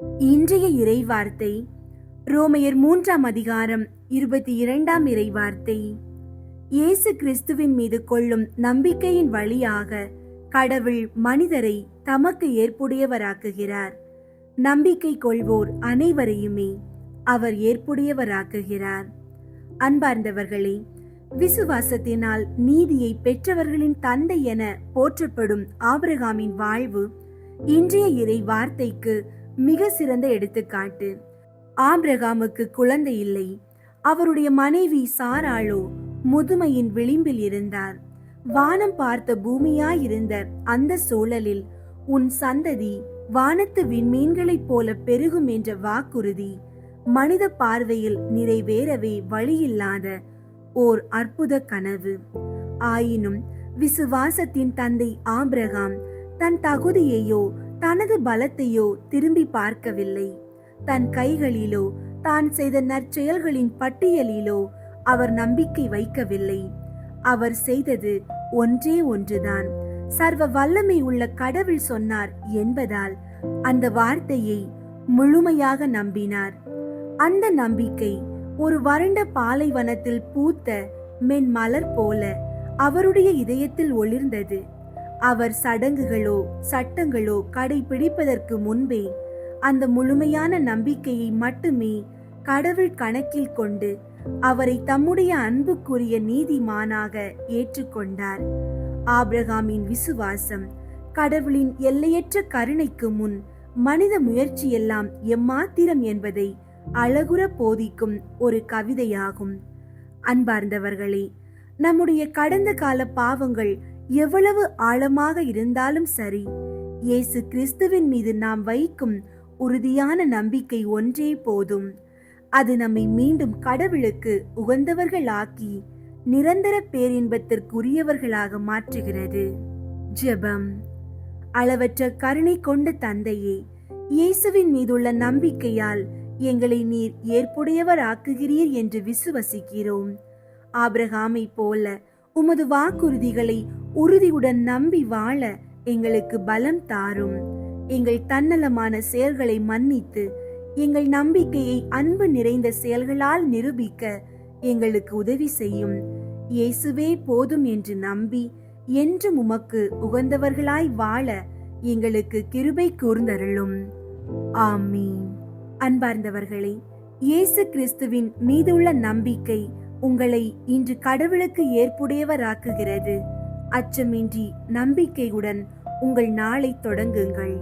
இன்றைய இறைவார்த்தை ரோமையர் மூன்றாம் அதிகாரம் இருபத்தி இரண்டாம் இறைவார்த்தை. இயேசு கிறிஸ்துவின் மீது கொள்ளும் நம்பிக்கையின் வழியாக கடவுள் மனிதரை தமக்கு ஏற்புடையவராக்குகிறார். நம்பிக்கை கொள்வோர் அனைவரையுமே அவர் ஏற்புடையவராக்குகிறார். அன்பார்ந்தவர்களே விசுவாசத்தினால் நீதியை பெற்றவர்களின் தந்தை என போற்றப்படும் ஆபிரகாமின் வாழ்வு இன்றைய இறை வார்த்தைக்கு மிக சிறந்த எடுத்துக்காட்டு. ஆப்ரகாமுக்கு குழந்தை இல்லை. அவருடைய மனைவி சாராளோ முதுமையின் விளிம்பில் இருந்தார். வானம் பார்த்த பூமியாயிருந்த அந்த சூழலில் உன் சந்ததி வானத்து விண்மீன்களைப் போல பெருகும் என்ற வாக்குறுதி மனித பார்வையில் நிறைவேறவே வழியில்லாத ஓர் அற்புத கனவு. ஆயினும் விசுவாசத்தின் தந்தை ஆபிரகாம் தன் தகுதியையோ தனது பலத்தையோ திரும்பி பார்க்கவில்லை. தன் கைகளிலோ தான் செய்த நற்செயல்களின் பட்டியலிலோ அவர் நம்பிக்கை வைக்கவில்லை. அவர் செய்தது ஒன்றே ஒன்றுதான். சர்வ வல்லமை உள்ள கடவுள் சொன்னார் என்பதால் அந்த வார்த்தையை முழுமையாக நம்பினார். அந்த நம்பிக்கை ஒரு வறண்ட பாலைவனத்தில் பூத்த மென் மலர் போல அவருடைய இதயத்தில் ஒளிர்ந்தது. அவர் சடங்குகளோ சட்டங்களோ கடைபிடிப்பதற்கு முன்பே அந்த முழுமையான நம்பிக்கையை மட்டுமே கடவுள் கணக்கில் கொண்டு அவரை தம்முடைய அன்புக்குரிய நீதிமானாக ஏற்றுக்கொண்டார். ஆப்ரகாமின் விசுவாசம் கடவுளின் எல்லையற்ற கருணைக்கு முன் மனித முயற்சியெல்லாம் எம்மாத்திரம் என்பதை அழகுற போதிக்கும் ஒரு கவிதையாகும். அன்பார்ந்தவர்களே நம்முடைய கடந்த கால பாவங்கள் எவ்வளவு ஆழமாக இருந்தாலும் சரி இயேசு கிறிஸ்துவின் மீது நாம் வைக்கும் உறுதியான நம்பிக்கை ஒன்றே போதும். அது நம்மை மீண்டும் கடவுளுக்கு உகந்தவர்களாக்கி நிரந்தர பேரின்பத்திற்குரியவர்களாக மாற்றுகிறது. ஜெபம். அளவற்ற கருணை கொண்ட தந்தையே இயேசுவின் மீதுள்ள நம்பிக்கையால் எங்களை நீர் ஏற்புடையவர் ஆக்குகிறீர் என்று விசுவசிக்கிறோம். ஆபிரகாமை போல உமது வாக்குறுதிகளை உறுதியுடன் நம்பி வாழ எங்களுக்கு பலம் தாரும். எங்கள் தன்னலமான செயல்களை மன்னித்து எங்கள் நம்பிக்கையை அன்பு நிறைந்த செயல்களால் நிரூபிக்க எங்களுக்கு உதவி செய்யும். இயேசுவே போதும் என்று நம்பி என்றும் உமக்கு உகந்தவர்களாய் வாழ எங்களுக்கு கிருபை கூர்ந்தருளும். ஆமீன். அன்பார்ந்தவர்களே இயேசு கிறிஸ்துவின் மீதுள்ள நம்பிக்கை உங்களை இன்று கடவுளுக்கு ஏற்புடையவராக்குகிறது. அச்சமின்றி நம்பிக்கையுடன் உங்கள் நாளை தொடங்குங்கள்.